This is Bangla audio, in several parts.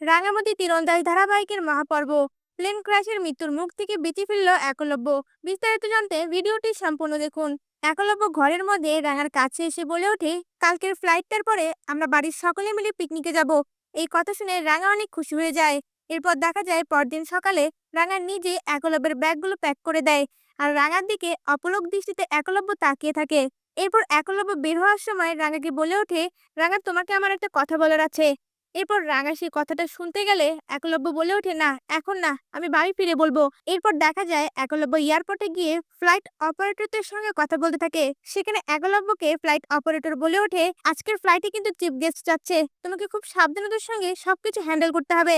রাঙামাটি তীরন্দাজ ধারাবাহিকের মহাপর্ব। প্লেন ক্র্যাশের মৃত্যুর মুখ থেকে বেঁচে ফিরল একলব্য। বিস্তারিত জানতে ভিডিওটি সম্পূর্ণ দেখুন। একলব্য ঘরের মধ্যে রাঙার কাছে এসে বলে ওঠে, কালকের ফ্লাইটটার পরে আমরা বাড়ির সকলে মিলে পিকনিকে যাব। এই কথা শুনে রাঙা অনেক খুশি হয়ে যায়। এরপর দেখা যায় পরদিন সকালে রাঙা নিজে একলব্যের ব্যাগগুলো প্যাক করে দেয় আর রাঙার দিকে অপলক দৃষ্টিতে একলব্য তাকিয়ে থাকে। এরপর একলব্য বের হওয়ার সময় রাঙাকে বলে ওঠে, রাঙা, তোমাকে আমার একটা কথা বলার আছে। এরপর রাঙা সেই কথাটা শুনতে গেলে একলব্য বলে ওঠে, না, এখন না, আমি বাড়ি ফিরে বলব। এরপর দেখা যায় একলব্য এয়ারপোর্টে গিয়ে ফ্লাইট অপারেটরদের সঙ্গে কথা বলতে থাকে। সেখানে একলব্যকে ফ্লাইট অপারেটর বলে ওঠে, আজকের ফ্লাইটে কিন্তু চিফ গেস্ট যাচ্ছে, তোমাকে খুব সাবধানতার সঙ্গে সবকিছু হ্যান্ডেল করতে হবে।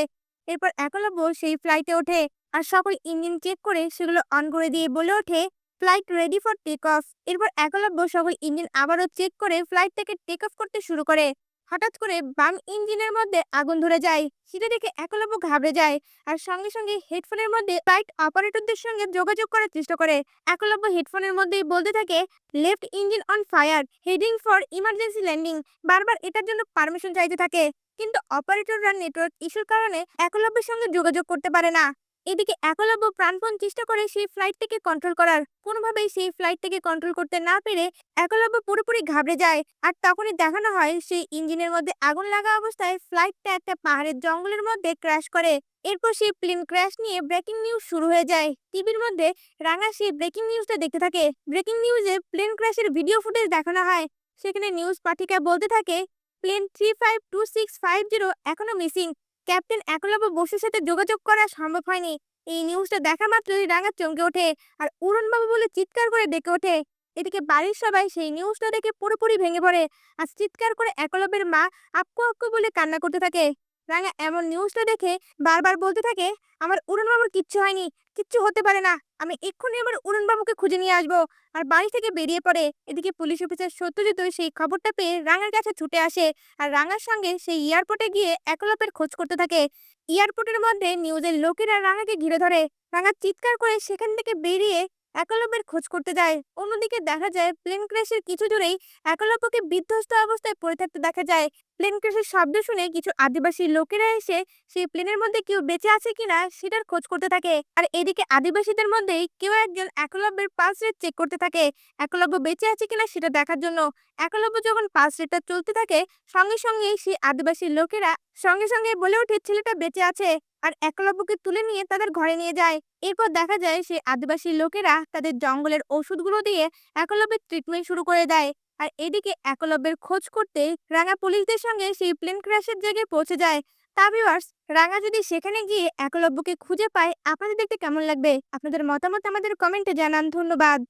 এরপর একলব্য সেই ফ্লাইটে ওঠে আর সকল ইঞ্জিন চেক করে সেগুলো অন করে দিয়ে বলে ওঠে, flight ready for take off. এরপর একলব্য সকল ইঞ্জিন আবারও চেক করে ফ্লাইটটাকে টেক অফ করতে শুরু করে। হঠাৎ করে বাম ইঞ্জিনের মধ্যে আগুন ধরে যায়। সেটা দেখে একলব্য ঘাবড়ে যায় আর সঙ্গে সঙ্গে হেডফোনের মধ্যে ফ্লাইট অপারেটরদের সঙ্গে যোগাযোগ করার চেষ্টা করে। একলব্য হেডফোনের মধ্যেই বলতে থাকে, left engine on fire, heading for emergency landing. বারবার এটার জন্য পারমিশন চাইতে থাকে। কিন্তু অপারেটররা নেটওয়ার্ক ইস্যুর কারণে একলব্যের সঙ্গে যোগাযোগ করতে পারে না। এদিকে একলব্য প্রাণপণ চেষ্টা করে সেই ফ্লাইটটাকে কন্ট্রোল করার। কোনোভাবেই সেই ফ্লাইটটাকে কন্ট্রোল করতে না পেরে একলব্য পুরোপুরি ঘাবড়ে যায়। আর তখনই দেখানো হয়, সেই ইঞ্জিনের মধ্যে আগুন লাগা অবস্থায় ফ্লাইটটা একটা পাহাড়ের জঙ্গলের মধ্যে ক্র্যাশ করে। এরপর সেই প্লেন ক্র্যাশ নিয়ে ব্রেকিং নিউজ শুরু হয়ে যায়। টিভির মধ্যে রাঙা সেই ব্রেকিং নিউজটা দেখতে থাকে। ব্রেকিং নিউজে প্লেন ক্র্যাশের ভিডিও ফুটেজ দেখানো হয়। সেখানে নিউজ পাঠিকা বলতে থাকে plane three five two six five zero এখনও মিসিং ক্যাপ্টেন একলব্য বসুর সাথে যোগাযোগ করা সম্ভব হয়নি। এই নিউজটা দেখা মাত্রই রাঙা চমকে ওঠে আর উড়নবাবু বলে চিৎকার করে ডেকে ওঠে। এদিকে বাড়ির সবাই সেই নিউজটা দেখে পুরোপুরি ভেঙে পড়ে। আর চিৎকার করে একলব্যের মা আপকো আপকো বলে কান্না করতে থাকে। রাঙা এমন নিউজটা দেখে বারবার বলতে থাকে, আমার উড়নবাবুর কিচ্ছু হয়নি, কিচ্ছু হতে পারে না, আমি এক্ষুনি আমার উড়নবাবুকে খুঁজে নিয়ে আসব। আর বাড়ি থেকে বেরিয়ে পড়ে এদিকে পুলিশ অফিসার সত্যজিৎ সেই খবরটা পেয়ে রাঙার কাছে ছুটে আসে। আর রাঙার সঙ্গে সেই এয়ারপোর্টে গিয়ে একলব্যের খোঁজ করতে থাকে। এয়ারপোর্টের মধ্যে নিউজের লোকেরা রাঙাকে ঘিরে ধরে। রাঙা চিৎকার করে সেখান থেকে বেরিয়ে একলব্যের খোঁজ করতে যায়। অন্যদিকে দেখা যায়, প্লেন ক্র্যাশের কিছু দূরেই একলব্যকে বিধ্বস্ত অবস্থায় পড়ে থাকতে দেখা যায়। প্লেন ক্র্যাশের শব্দ শুনে কিছু আদিবাসী লোকেরা এসে সেই প্লেনের মধ্যে কেউ বেঁচে আছে কিনা সেটার খোঁজ করতে থাকে। আর এদিকে আদিবাসীদের মধ্যেই কেউ একজন একলব্যের পালস রেট চেক করতে থাকে। একলব্য বেঁচে আছে কিনা সেটা দেখার জন্য। একলব্য যখন পালস রেটটা চলতে থাকে, সঙ্গে সঙ্গে সেই আদিবাসী লোকেরা সঙ্গে সঙ্গে বলে ওঠে, ছেলেটা বেঁচে আছে। আর একলব্যকে তুলে নিয়ে তাদের ঘরে নিয়ে যায়। এরপর দেখা যায় সেই আদিবাসী লোকেরা তাদের জঙ্গলের ওষুধগুলো দিয়ে একলব্যের ট্রিটমেন্ট শুরু করে দেয়। আর এদিকে একলব্যের খোঁজ করতে রাঙা পুলিশদের সঙ্গে সেই প্লেন ক্র্যাশের জায়গায় পৌঁছে যায়। তা ভিউয়ার্স রাঙা যদি সেখানে গিয়ে একলব্যকে খুঁজে পায়, আপনাদের দেখতে কেমন লাগবে? আপনাদের মতামত আমাদের কমেন্টে জানান। ধন্যবাদ।